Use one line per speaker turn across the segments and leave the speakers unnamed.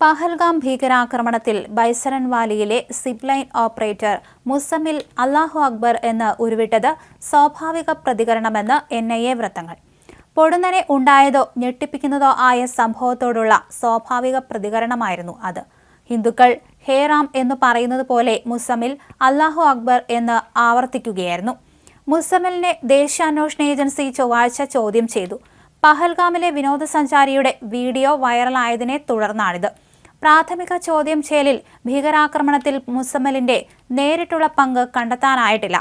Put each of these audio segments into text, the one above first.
പഹൽഗാം ഭീകരാക്രമണത്തിൽ ബൈസരൻ വാലിയിലെ zipline operator Muzammil അള്ളാഹു അക്ബർ എന്ന് ഉരുവിട്ടത് സ്വാഭാവിക പ്രതികരണമെന്ന് എൻ ഐ എ വൃത്തങ്ങൾ. പൊടുന്നനെ ഉണ്ടായതോ ഞെട്ടിപ്പിക്കുന്നതോ ആയ സംഭവത്തോടുള്ള സ്വാഭാവിക പ്രതികരണമായിരുന്നു അത്. ഹിന്ദുക്കൾ ഹേറാം എന്ന് പറയുന്നത് പോലെ മുസമിൽ അള്ളാഹു അക്ബർ എന്ന് ആവർത്തിക്കുകയായിരുന്നു. മുസമിലിനെ ദേശീയാന്വേഷണ ഏജൻസി ചൊവ്വാഴ്ച ചോദ്യം ചെയ്തു. പഹൽഗാമിലെ വിനോദസഞ്ചാരിയുടെ വീഡിയോ വൈറലായതിനെ തുടർന്നാണിത്. പ്രാഥമിക ചോദ്യം ചെയ്യലിൽ ഭീകരാക്രമണത്തിൽ മുസമ്മലിന്റെ നേരിട്ടുള്ള പങ്ക് കണ്ടെത്താനായിട്ടില്ല.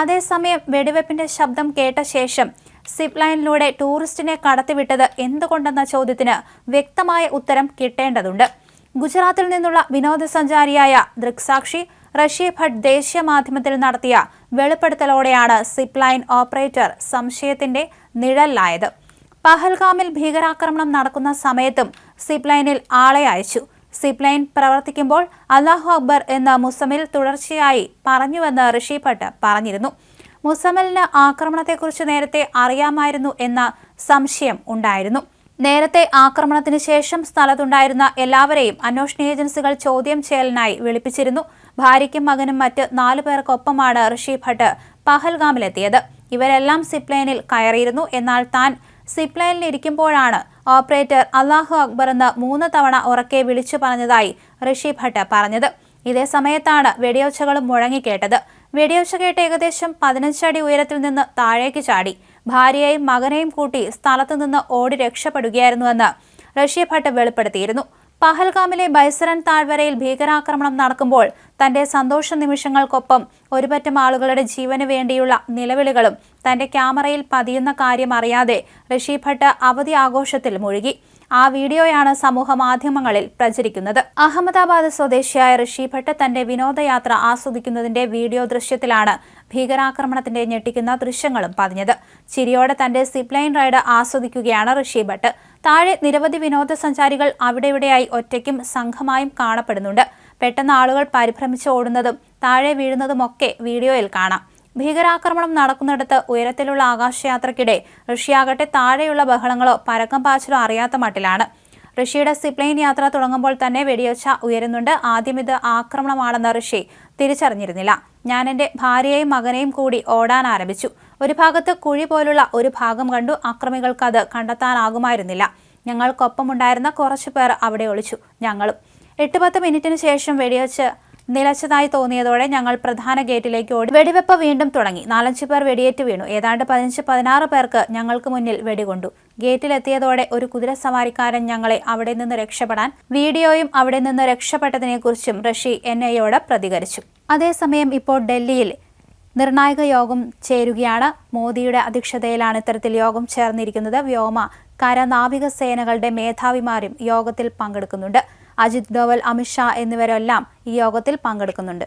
അതേസമയം വെടിവെപ്പിന്റെ ശബ്ദം കേട്ട ശേഷം സിപ്പ് ലൈനിലൂടെ ടൂറിസ്റ്റിനെ കടത്തിവിട്ടത് എന്തുകൊണ്ടെന്ന ചോദ്യത്തിന് വ്യക്തമായ ഉത്തരം കിട്ടേണ്ടതുണ്ട്. ഗുജറാത്തിൽ നിന്നുള്ള വിനോദസഞ്ചാരിയായ ദൃക്സാക്ഷി റഷ്യ ഭട്ട് ദേശീയ മാധ്യമത്തിൽ നടത്തിയ വെളിപ്പെടുത്തലോടെയാണ് സിപ്പ് ലൈൻ ഓപ്പറേറ്റർ സംശയത്തിന്റെ നിഴലിലായത്. പഹൽഗാമിൽ ഭീകരാക്രമണം നടക്കുന്ന സമയത്തും സിപ്പ് ലൈനിൽ ആളെ അയച്ചു. സിപ്പ് ലൈൻ പ്രവർത്തിക്കുമ്പോൾ അള്ളാഹു അക്ബർ എന്ന മുസമിൽ തുടർച്ചയായി പറഞ്ഞുവെന്ന് ഋഷി ഭട്ട് പറഞ്ഞിരുന്നു. മുസമലിന് ആക്രമണത്തെക്കുറിച്ച് നേരത്തെ അറിയാമായിരുന്നു എന്ന സംശയം ഉണ്ടായിരുന്നു. നേരത്തെ ആക്രമണത്തിന് ശേഷം സ്ഥലത്തുണ്ടായിരുന്ന എല്ലാവരെയും അന്വേഷണ ഏജൻസികൾ ചോദ്യം ചെയ്യലിനായി വിളിപ്പിച്ചിരുന്നു. ഭാര്യയ്ക്കും മകനും മറ്റ് നാലു പേർക്കൊപ്പമാണ് ഋഷി ഭട്ട് പഹൽഗാമിലെത്തിയത്. ഇവരെല്ലാം സിപ്ലൈനിൽ കയറിയിരുന്നു. എന്നാൽ താൻ സിപ്ലൈനിൽ ഇരിക്കുമ്പോഴാണ് ഓപ്പറേറ്റർ അള്ളാഹു അക്ബർ എന്ന് മൂന്ന് തവണ ഉറക്കെ വിളിച്ചു പറഞ്ഞതായി ഋഷി ഭട്ട് പറഞ്ഞത്. ഇതേ സമയത്താണ് വെടിയൊച്ചകളും മുഴങ്ങിക്കേട്ടത്. വെടിയൊച്ച കേട്ട് ഏകദേശം പതിനഞ്ചടി ഉയരത്തിൽ നിന്ന് താഴേക്ക് ചാടി. ഭാര്യയെയും മകനെയും കൂട്ടി സ്ഥലത്തു നിന്ന് ഓടി രക്ഷപ്പെടുകയായിരുന്നുവെന്ന് ഋഷി ഭട്ട് വെളിപ്പെടുത്തിയിരുന്നു. പഹൽഗാമിലെ ബൈസറൻ താഴ്വരയിൽ ഭീകരാക്രമണം നടക്കുമ്പോൾ തന്റെ സന്തോഷ നിമിഷങ്ങൾക്കൊപ്പം ഒരുപറ്റം ആളുകളുടെ ജീവന് വേണ്ടിയുള്ള നിലവിളികളും തന്റെ ക്യാമറയിൽ പതിയുന്ന കാര്യം അറിയാതെ ഋഷി ഭട്ട് അവധി ആഘോഷത്തിൽ മുഴുകി. ആ വീഡിയോയാണ് സമൂഹ മാധ്യമങ്ങളിൽ പ്രചരിക്കുന്നത്. അഹമ്മദാബാദ് സ്വദേശിയായ ഋഷി ഭട്ട് തന്റെ വിനോദയാത്ര ആസ്വദിക്കുന്നതിന്റെ വീഡിയോ ദൃശ്യത്തിലാണ് ഭീകരാക്രമണത്തിന്റെ ഞെട്ടിക്കുന്ന ദൃശ്യങ്ങളും പതിഞ്ഞത്. ചിരിയോടെ തന്റെ സിപ്ലൈൻ റൈഡ് ആസ്വദിക്കുകയാണ് ഋഷി ഭട്ട്. താഴെ നിരവധി വിനോദസഞ്ചാരികൾ അവിടെയിവിടെയായി ഒറ്റയ്ക്കും സംഘമായും കാണപ്പെടുന്നുണ്ട്. പെട്ടെന്ന് ആളുകൾ പരിഭ്രമിച്ച് ഓടുന്നതും താഴെ വീഴുന്നതുമൊക്കെ വീഡിയോയിൽ കാണാം. ഭീകരാക്രമണം നടക്കുന്നിടത്ത് ഉയരത്തിലുള്ള ആകാശയാത്രയ്ക്കിടെ റഷ്യയാകട്ടെ താഴെയുള്ള ബഹളങ്ങളോ പരക്കം പാച്ചിലോ അറിയാത്ത മട്ടിലാണ്. ഋഷിയുടെ സിപ്ലൈൻ യാത്ര തുടങ്ങുമ്പോൾ തന്നെ വെടിയൊച്ച ഉയരുന്നുണ്ട്. ആദ്യം ഇത് ആക്രമണമാണെന്ന് ഋഷി തിരിച്ചറിഞ്ഞിരുന്നില്ല. ഞാൻ എന്റെ ഭാര്യയെയും മകനെയും കൂടി ഓടാൻ ആരംഭിച്ചു. ഒരു ഭാഗത്ത് കുഴി പോലുള്ള ഒരു ഭാഗം കണ്ടു. അക്രമികൾക്ക് അത് കണ്ടെത്താനാകുമായിരുന്നില്ല. ഞങ്ങൾക്കൊപ്പമുണ്ടായിരുന്ന കുറച്ചു പേർ അവിടെ ഒളിച്ചു. ഞങ്ങളും. എട്ട് പത്ത് മിനിറ്റിന് ശേഷം വെടിവെച്ച് നിലച്ചതായി തോന്നിയതോടെ ഞങ്ങൾ പ്രധാന ഗേറ്റിലേക്ക് ഓടി വെടിവെപ്പ് വീണ്ടും തുടങ്ങി. നാലഞ്ച് പേർ വെടിയേറ്റ് വീണു. ഏതാണ്ട് പതിനഞ്ച് പതിനാറ് പേർക്ക് ഞങ്ങൾക്ക് മുന്നിൽ വെടികൊണ്ടു. ഗേറ്റിലെത്തിയതോടെ ഒരു കുതിര സവാരിക്കാരൻ ഞങ്ങളെ അവിടെ നിന്ന് രക്ഷപ്പെടാൻ വീഡിയോയും അവിടെ നിന്ന് രക്ഷപ്പെട്ടതിനെക്കുറിച്ചും റഷി എൻ ഐയോട് പ്രതികരിച്ചു. അതേസമയം ഇപ്പോൾ ഡൽഹിയിൽ നിർണായക യോഗം ചേരുകയാണ്. മോദിയുടെ അധ്യക്ഷതയിലാണ് ഇത്തരത്തിൽ യോഗം ചേർന്നിരിക്കുന്നത്. വ്യോമ കര നാവിക സേനകളുടെ മേധാവിമാരും യോഗത്തിൽ പങ്കെടുക്കുന്നുണ്ട്. അജിത് ഡോവൽ അമിത്ഷാ എന്നിവരെല്ലാം ഈ യോഗത്തിൽ പങ്കെടുക്കുന്നുണ്ട്.